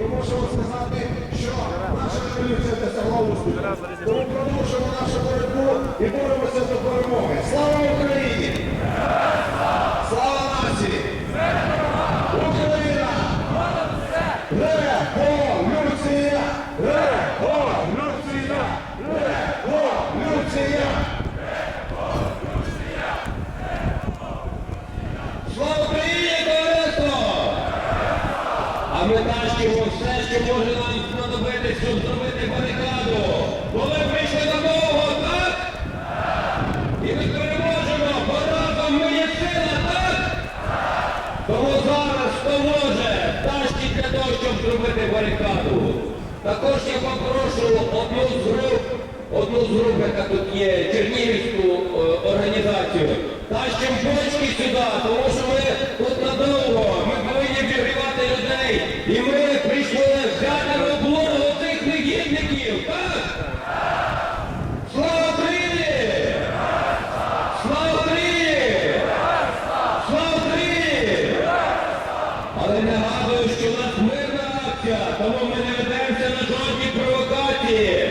ми можемо сказати, що наша революція досягла успіху. Тому продовжуємо нашу боротьбу і боремося до перемоги. Слава Україні! Слава нації! Україна! Революція! Революція! Революція! Слава Україні, товариство! А ми тащимо все, що може нам знадобитись, щоб зробити барикаду. Бо ми прийшли до Бога, так? І ми переможемо, бо разом ми є сила, так? Тому зараз хто може, тащить для того, щоб зробити барикаду. Також я попрошу одну з груп, одну з груп, яка тут є, Чернігівську е, організацію. Тащимо бочки сюди, І ми прийшли взяти робло цих негідників. Так? Слава Україні! Слава Україні! Слава Україні! Але нагадую, що у нас мирна акція, тому ми не ведемося на жодні провокації.